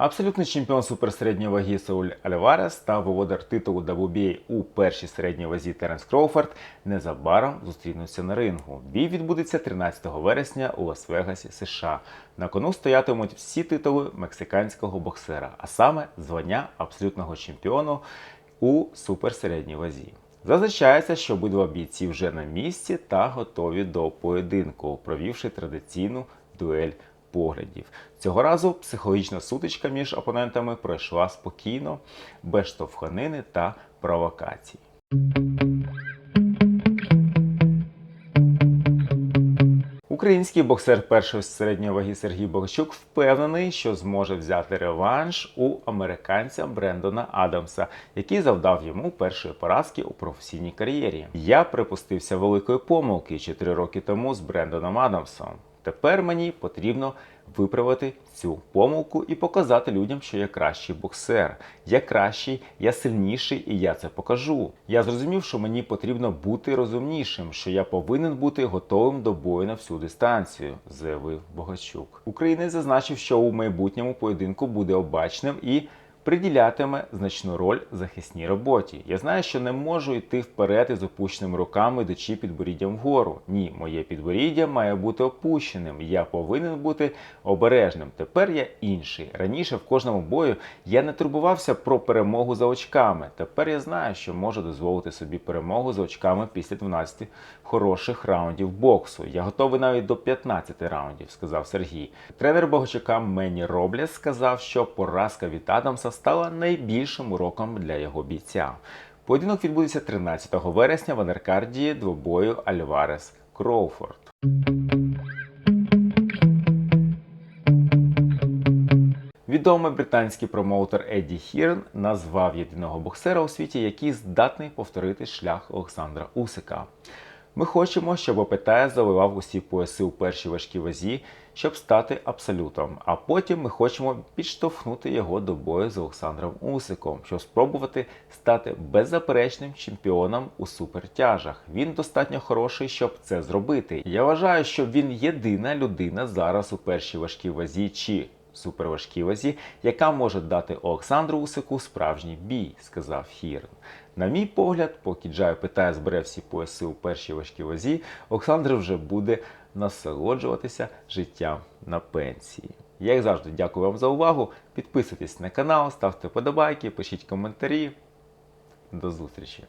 Абсолютний чемпіон суперсередньої ваги Сауль Альварес та володар титулу WBA у першій середній вазі Теренс Кроуфорд незабаром зустрінуться на рингу. Бій відбудеться 13 вересня у Лас-Вегасі, США. На кону стоятимуть всі титули мексиканського боксера, а саме звання абсолютного чемпіону у суперсередній вазі. Зазначається, що обидва бійці вже на місці та готові до поєдинку, провівши традиційну дуель поглядів. Цього разу психологічна сутичка між опонентами пройшла спокійно, без штовханини та провокацій. Український боксер першої середньої ваги Сергій Богачук впевнений, що зможе взяти реванш у американця Брендона Адамса, який завдав йому першої поразки у професійній кар'єрі. Я припустився великої помилки 4 роки тому з Брендоном Адамсом. Тепер мені потрібно виправити цю помилку і показати людям, що я кращий боксер. Я кращий, я сильніший, і я це покажу. Я зрозумів, що мені потрібно бути розумнішим, що я повинен бути готовим до бою на всю дистанцію, заявив Богачук. Українець зазначив, що у майбутньому поєдинку буде обачним і приділятиме значну роль захисній роботі. Я знаю, що не можу йти вперед із опущеними руками, йдучи підборіддям вгору. Ні, моє підборіддя має бути опущеним. Я повинен бути обережним. Тепер я інший. Раніше в кожному бою я не турбувався про перемогу за очками. Тепер я знаю, що можу дозволити собі перемогу за очками після 12 хороших раундів боксу. Я готовий навіть до 15 раундів, сказав Сергій. Тренер Богачука Мені Роблес сказав, що поразка від Адамса стала найбільшим уроком для його бійця. Поєдинок відбудеться 13 вересня в анеркарді двобою Альварес Кроуфорд. Відомий британський промоутер Едді Хірн назвав єдиного боксера у світі, який здатний повторити шлях Олександра Усика. Ми хочемо, щоб ОПТ завоював усі пояси у першій важкій вазі, щоб стати абсолютом. А потім ми хочемо підштовхнути його до бою з Олександром Усиком, щоб спробувати стати беззаперечним чемпіоном у супертяжах. Він достатньо хороший, щоб це зробити. Я вважаю, що він єдина людина зараз у першій важкій вазі чи суперважкій вазі, яка може дати Олександру Усику справжній бій, сказав Хірн. На мій погляд, поки Джай питає збере всі пояси у першій важкій вазі, Олександр вже буде насолоджуватися життям на пенсії. Як завжди дякую вам за увагу. Підписуйтесь на канал, ставте подобайки, пишіть коментарі. До зустрічі!